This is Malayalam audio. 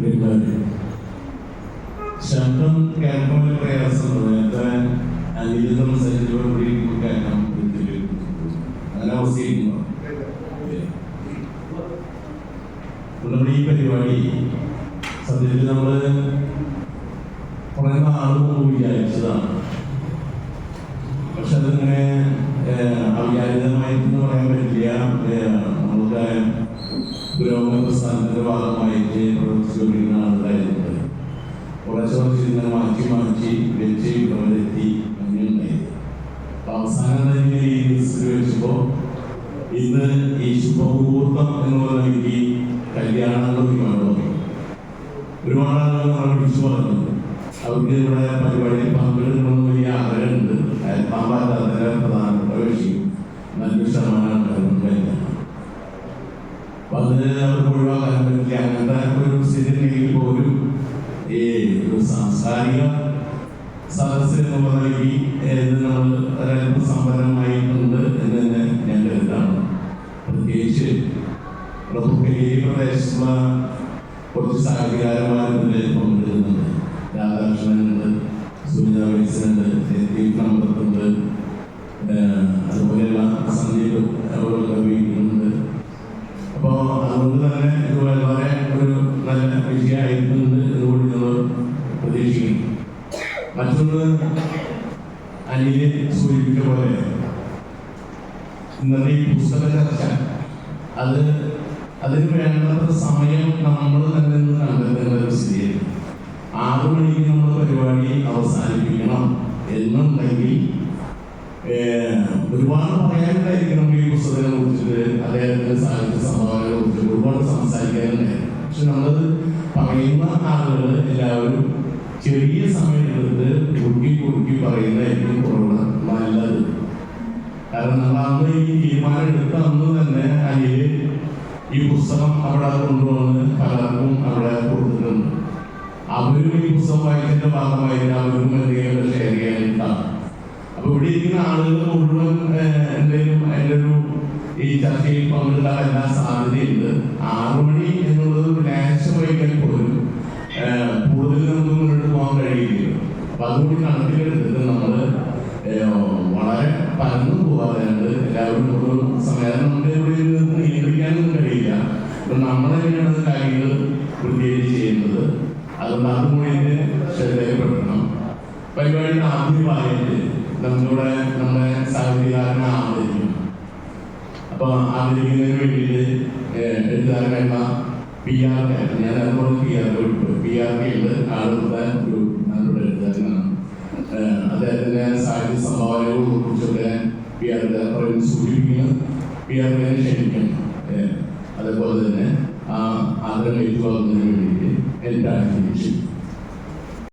ബംഗാളി ശബ്ദം കേൾക്കുമ്പോൾ പ്രയാസം നേരത്തെ അനിൽ സംസാരിച്ചപ്പോൾ കൂടി കേൾക്കാൻ അങ്ങനെ അവസ്ഥയുണ്ടോ നമ്മുടെ ഈ പരിപാടി സത്യത്തിൽ നമ്മൾ കുറേ മുമ്പ് വിചാരിച്ചതാണ്. പക്ഷെ അതിങ്ങനെ അവിചാരിതമായിട്ടെന്ന് പറയാൻ പറ്റില്ല. നമ്മളുടെ പുരോഗമന പ്രസ്ഥാനത്തിന്റെ ഭാഗമായിട്ട് ഒരുപാട് പറയും ഒരുപാട് ആളുകൾ വിളിച്ചു പറഞ്ഞു. അവർക്ക് ഇവിടെ പരിപാടിയിൽ പങ്കെടുക്കണമെന്ന് വലിയ ആഗ്രഹമുണ്ട്. എത്താൻ പറ്റാത്തതിന്റെ പ്രധാനപ്പെട്ട വിഷയം. നല്ലൊരു ശതമാനം ആൾക്കാരുണ്ടായില്ല അപ്പൊ അത് അവർക്ക് ഒഴിവാക്കാൻ പറ്റില്ല. അങ്ങനത്തെ ഒരു സ്ഥിതി ഉണ്ടെങ്കിൽ പോലും ഈ ഒരു സാംസ്കാരിക സദസ് എന്നുള്ള ഇത് നമ്മൾ ഒരല്പം സമ്പന്നമായിട്ടുണ്ട് എന്ന് തന്നെ ഞാൻ കരുതാണ് പ്രത്യേകിച്ച് പ്രമുഖ പ്രദേശത്തുള്ള കുറച്ച് സാഹിത്യകാരന്മാരുടെ പങ്കെടുക്കുന്നുണ്ട് രാധാകൃഷ്ണനുണ്ട് സുനിത വിൽസനുണ്ട് നമ്പത്തുണ്ട് അതുപോലെയുള്ള സന്ദീപ് അവരുടെ വീട്ടിലുണ്ട് അപ്പോൾ അതുകൊണ്ട് തന്നെ ഇത് വളരെ ഒരു നല്ല വിഷയമായിട്ടുണ്ട് എന്നുകൂടി നമ്മൾ പ്രതീക്ഷിക്കുന്നു. മറ്റൊന്ന് അനിയെ സൂചിപ്പിച്ച പോലെ ഇന്നത്തെ ഈ പുസ്തക ചർച്ച അത് അതിന് വേണ്ടത്ര സമയം നമ്മൾ തന്നെ കണ്ടെത്തേണ്ട സ്ഥിതിയാണ് ആറു മണിക്ക് നമ്മൾ പരിപാടി അവസാനിപ്പിക്കണം എന്നുണ്ടെങ്കിൽ ഒരുപാട് പറയാനുണ്ടായിരിക്കും നമുക്ക് ഈ പുസ്തകത്തെ കുറിച്ചിട്ട് അദ്ദേഹത്തിന്റെ സാഹിത്യ സംഭാവനകളെ കുറിച്ചിട്ട് ഒരുപാട് സംസാരിക്കാനുണ്ടായിരുന്നു പക്ഷെ നമ്മളത് പറയുന്ന ആളുകൾ എല്ലാവരും ചെറിയ സമയമെടുത്ത് കുറുക്കി കുറുക്കി പറയുന്നതായിരിക്കും കുറവുള്ള നല്ലത്. കാരണം നമ്മൾ ഈ തീരുമാനം എടുത്ത അന്ന് തന്നെ അതിൽ ഈ പുസ്തകം കൊണ്ടുവന്ന് പലർക്കും അവിടെ കൊടുത്തിട്ടുണ്ട്. അവരും ഈ പുസ്തകം വായിച്ചതിന്റെ ഭാഗമായിട്ട് അവരും എന്തെങ്കിലും ഷെയർ ചെയ്യാനിട്ടാണ് അപ്പൊ ഇവിടെ ഇരിക്കുന്ന ആളുകൾ മുഴുവൻ എന്തെങ്കിലും എന്റെ ഒരു ഈ ചർച്ചയിൽ പങ്കെടുക്കാൻ എല്ലാ സാധ്യതയുണ്ട്. ആറു മണി എന്നുള്ളത് ലാശം വഹിക്കാൻ പോലും കൂടുതൽ നമുക്ക് മുന്നോട്ട് പോകാൻ കഴിയില്ല. അപ്പൊ അതുകൂടി കണക്കിലെടുത്തിട്ട് നമ്മൾ വളരെ പരന്നു പോകാതെ എല്ലാവരും ഒരു സമയം നമ്മുടെ ഇവിടെ അപ്പൊ മനസ്സിലാക്കിയത് വൃത്തിയായിട്ട് ചെയ്യുന്നത്. അതുകൊണ്ട് അതും കൂടി ഇതിന് ശ്രദ്ധയിൽപ്പെടുത്തണം പരിപാടിയുടെ ആദ്യമായിട്ട് നമ്മളിവിടെ നമ്മുടെ സാഹിത്യകാരനെ ആദരിക്കും. അപ്പൊ ആദരിക്കുന്നതിന് വേണ്ടിയിട്ട് ഏഹ്, എഴുത്തുകാരനായിട്ടുള്ള പി ആർ കെ ഞാൻ അതുപോലെ പി ആർ കെ വിട്ടു പി ആർ കെ ഉണ്ട് ആളുകളുടെ ഒരു നല്ലൊരു എഴുതാനാണ് ഏഹ്, അദ്ദേഹത്തിന്റെ സാഹിത്യ സംഭാവനകളെ കുറിച്ചൊക്കെ പി ആർ കെ പറയുന്നത് സൂചിപ്പിക്കുന്നു. പി ആർ ക്ഷണിക്കണം അതേപോലെ തന്നെ ആ ആദരം ഏറ്റുവാങ്ങുന്നതിന് വേണ്ടിയിട്ട് എന്റെ ആഗ്രഹിച്ചു